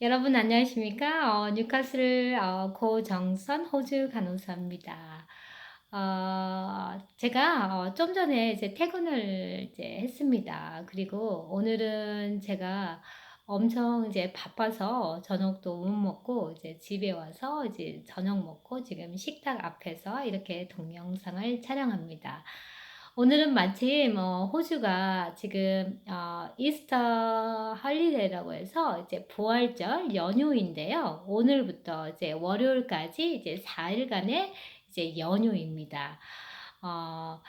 여러분 안녕하십니까? 어, 뉴카슬 어, 고정선 호주 간호사입니다. 어, 제가 어, 좀 전에 이제 퇴근을 이제 했습니다. 그리고 오늘은 제가 엄청 이제 바빠서 저녁도 못 먹고 이제 집에 와서 이제 저녁 먹고 지금 식탁 앞에서 이렇게 동영상을 촬영합니다. 오늘은 마침 어, 호주가 지금 어, 이스터 할리데이라고 해서 이제 부활절 연휴인데요. 오늘부터 이제 월요일까지 이제 4일간의 이제 연휴입니다. 어,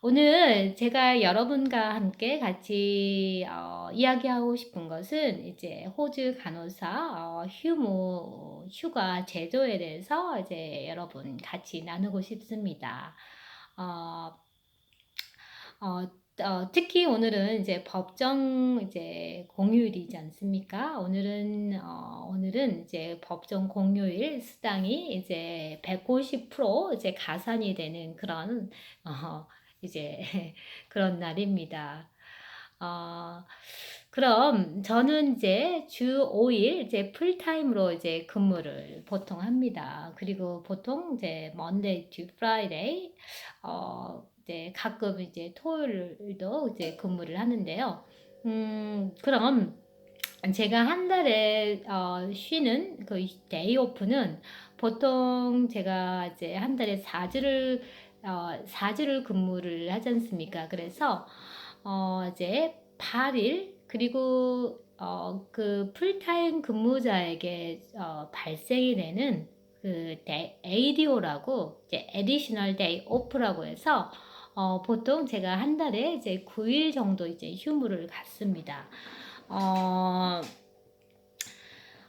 오늘 제가 여러분과 함께 같이 어, 이야기하고 싶은 것은 이제 호주 간호사 어, 휴무 휴가 제도에 대해서 이제 여러분 같이 나누고 싶습니다. 어, 어, 어, 특히 오늘은 이제 법정 이제 공휴일이지 않습니까? 오늘은 어, 오늘은 이제 법정 공휴일 수당이 이제 150% 이제 가산이 되는 그런 어, 이제 그런 날입니다. 어, 그럼 저는 이제 주 5일 이제 풀타임으로 이제 근무를 보통 합니다. 그리고 보통 이제 Monday to Friday 어, 이제 가끔 이제 토요일도 이제 근무를 하는데요. 음, 그럼 제가 한 달에 어, 쉬는 그 데이 오프는 보통 제가 이제 한 달에 4주를 어, 4주를 근무를 하지 않습니까? 그래서 어, 이제 8일 그리고 어, 그 풀타임 근무자에게 어, 발생이 되는 그 ADO라고 이제 Additional Day Off라고 해서 어, 보통 제가 한 달에 이제 9일 정도 이제 휴무를 갖습니다. 어,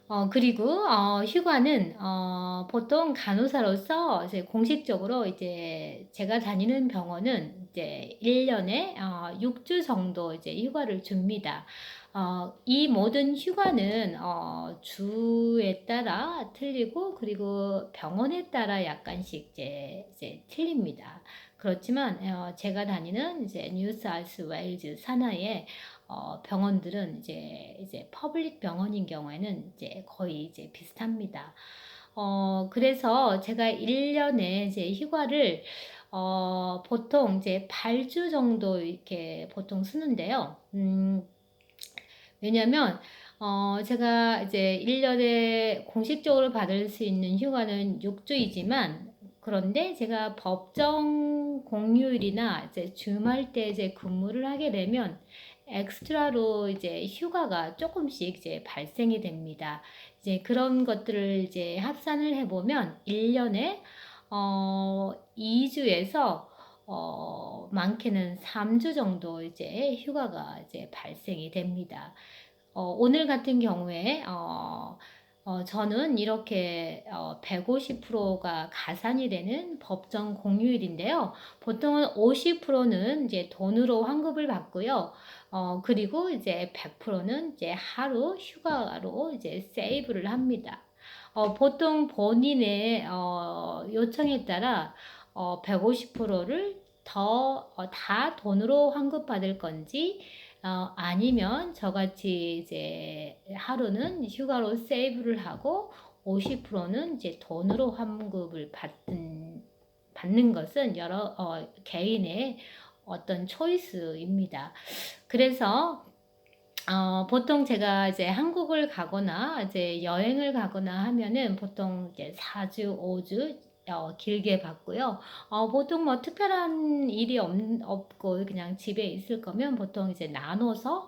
어, 그리고, 어, 휴가는, 어, 보통 간호사로서 이제 공식적으로 이제 제가 다니는 병원은 이제 1년에, 어, 6주 정도 이제 휴가를 줍니다. 어, 이 모든 휴가는, 어, 주에 따라 틀리고, 그리고 병원에 따라 약간씩 이제, 이제 틀립니다. 그렇지만 어, 제가 다니는 이제 뉴사우스 웨일즈 산하의 어, 병원들은 이제 이제 퍼블릭 병원인 경우에는 이제 거의 이제 비슷합니다. 어, 그래서 제가 1년에 이제 휴가를 어, 보통 이제 8주 정도 이렇게 보통 쓰는데요. 음, 왜냐면 어, 제가 이제 1년에 공식적으로 받을 수 있는 휴가는 6주이지만 그런데 제가 법정 공휴일이나 이제 주말 때 이제 근무를 하게 되면 엑스트라로 이제 휴가가 조금씩 이제 발생이 됩니다. 이제 그런 것들을 이제 합산을 해보면 1년에 어 2주에서 어 많게는 3주 정도 이제 휴가가 이제 발생이 됩니다. 어 오늘 같은 경우에 어 어, 저는 이렇게 어, 150%가 가산이 되는 법정 공휴일인데요. 보통은 50%는 이제 돈으로 환급을 받고요. 어, 그리고 이제 100%는 이제 하루 휴가로 이제 세이브를 합니다. 어, 보통 본인의 어, 요청에 따라 어, 150%를 더다 어, 돈으로 환급받을 건지 어, 아니면 저같이 이제 하루는 휴가로 세이브를 하고 50%는 이제 돈으로 환급을 받는, 받는 것은 여러 어, 개인의 어떤 초이스입니다. 그래서 어, 보통 제가 이제 한국을 가거나 이제 여행을 가거나 하면은 보통 이제 4주, 5주 어, 길게 받고요. 어, 보통 뭐 특별한 일이 없, 없고 그냥 집에 있을 거면 보통 이제 나눠서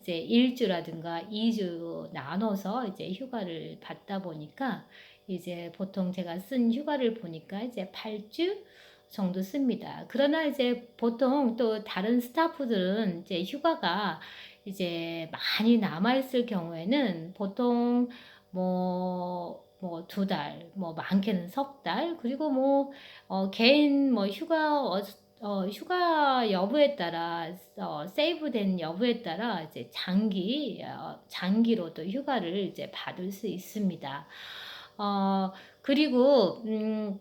이제 1주라든가 2주 나눠서 이제 휴가를 받다 보니까 이제 보통 제가 쓴 휴가를 보니까 이제 8주 정도 씁니다. 그러나 이제 보통 또 다른 스타프들은 이제 휴가가 이제 많이 남아있을 경우에는 보통 뭐 뭐 두 달, 뭐 많게는 석 달, 그리고 뭐 어, 개인 뭐 휴가 어, 어, 휴가 여부에 따라 어, 세이브된 여부에 따라 이제 장기 어, 장기로도 휴가를 이제 받을 수 있습니다. 어, 그리고 음,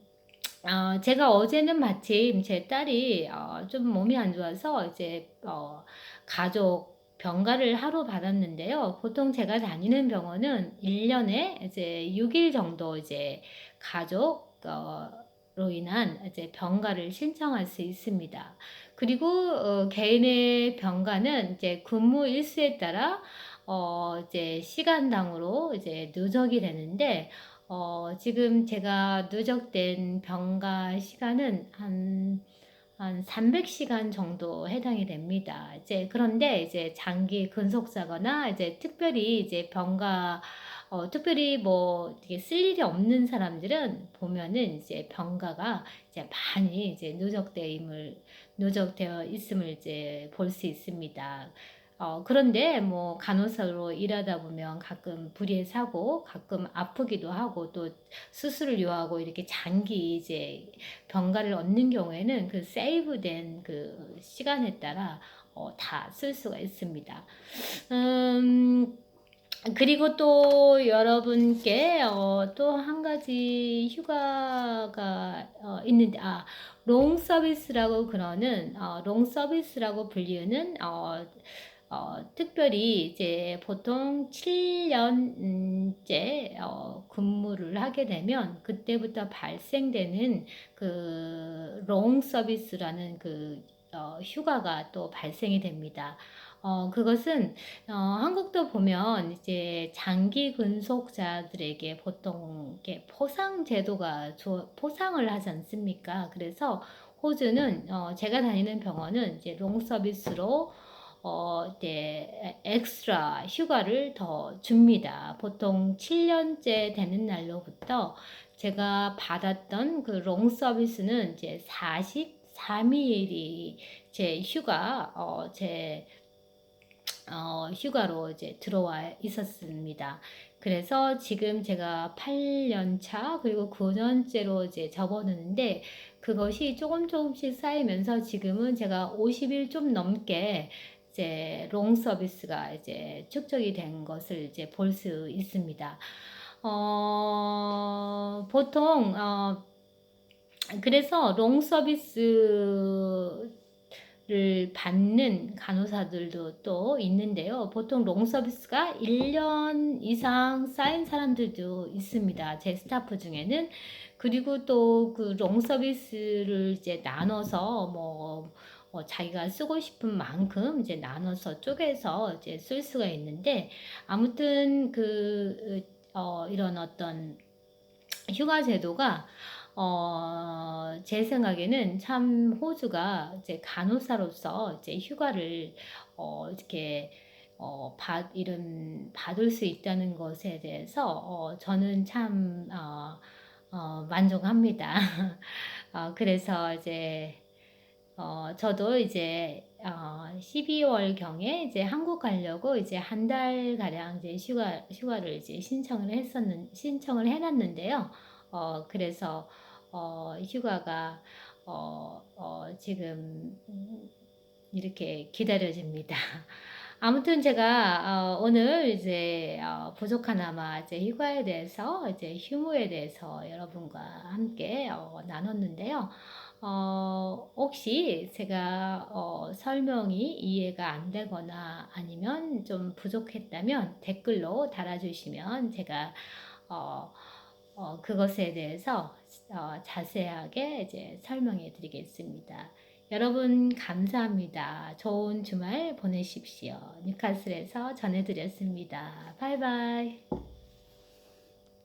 어, 제가 어제는 마침 제 딸이 어, 좀 몸이 안 좋아서 이제 어, 가족 병가를 하루 받았는데요. 보통 제가 다니는 병원은 1년에 이제 6일 정도 이제 가족 어로 인한 이제 병가를 신청할 수 있습니다. 그리고 어 개인의 병가는 이제 근무 일수에 따라 어 이제 시간당으로 이제 누적이 되는데 어 지금 제가 누적된 병가 시간은 한 한 300시간 정도 해당이 됩니다. 이제 그런데 이제 장기 근속자거나 이제 특별히 이제 병가 어 특별히 뭐 이게 쓸 일이 없는 사람들은 보면은 이제 병가가 이제 많이 이제 누적됨을 누적되어 있음을 이제 볼 수 있습니다. 어 그런데 뭐 간호사로 일하다 보면 가끔 불의의 사고, 가끔 아프기도 하고 또 수술을 요하고 이렇게 장기 이제 병가를 얻는 경우에는 그 세이브된 그 시간에 따라 어 다 쓸 수가 있습니다. 음 그리고 또 여러분께 어 또 한 가지 휴가가 어 있는데 아 롱 서비스라고 그러는 어 롱 서비스라고 불리우는 어 어 특별히 이제 보통 7 년째 어 근무를 하게 되면 그때부터 발생되는 그 롱 서비스라는 그 어 휴가가 또 발생이 됩니다. 어 그것은 어 한국도 보면 이제 장기 근속자들에게 보통 이렇게 포상 제도가 조 포상을 하지 않습니까? 그래서 호주는 어 제가 다니는 병원은 이제 롱 서비스로 어 이제 엑스트라 휴가를 더 줍니다. 보통 7 년째 되는 날로부터 제가 받았던 그 롱 서비스는 이제 43 일이 제 휴가 어 제 어 휴가로 이제 들어와 있었습니다. 그래서 지금 제가 8년 차 그리고 9 년째로 이제 접어드는데 그것이 쪼금 쪼금씩 쌓이면서 지금은 제가 50일 좀 넘게 이제 롱 서비스가 이제 축적이 된 것을 이제 볼 수 있습니다. 어 보통 어 그래서 롱 서비스를 받는 간호사들도 또 있는데요. 보통 롱 서비스가 1년 이상 쌓인 사람들도 있습니다. 제 스타프 중에는. 그리고 또 그 롱 서비스를 이제 나눠서 뭐 어 자기가 쓰고 싶은 만큼 이제 나눠서 쪼개서 이제 쓸 수가 있는데 아무튼 그 어 이런 어떤 휴가 제도가 어 제 생각에는 참 호주가 이제 간호사로서 이제 휴가를 어 이렇게 어 받 이런 받을 수 있다는 것에 대해서 어 저는 참 어 어 만족합니다. 어 그래서 이제 어 저도 이제 어 12 월 경에 이제 한국 가려고 이제 한 달 가량 이제 휴가 휴가를 이제 신청을 했었는 신청을 해 놨는데요. 어 그래서 어 휴가가 어 어 지금 음 이렇게 기다려집니다. 아무튼 제가 어 오늘 이제 어 부족하나마 이제 휴가에 대해서 이제 휴무에 대해서 여러분과 함께 어 나눴는데요. 어 혹시 제가 어 설명이 이해가 안 되거나 아니면 좀 부족했다면 댓글로 달아 주시면 제가 어 어 그것에 대해서 어 자세하게 이제 설명해 드리겠습니다. 여러분 감사합니다. 좋은 주말 보내십시오. 뉴카슬에서 전해 드렸습니다. 바이바이.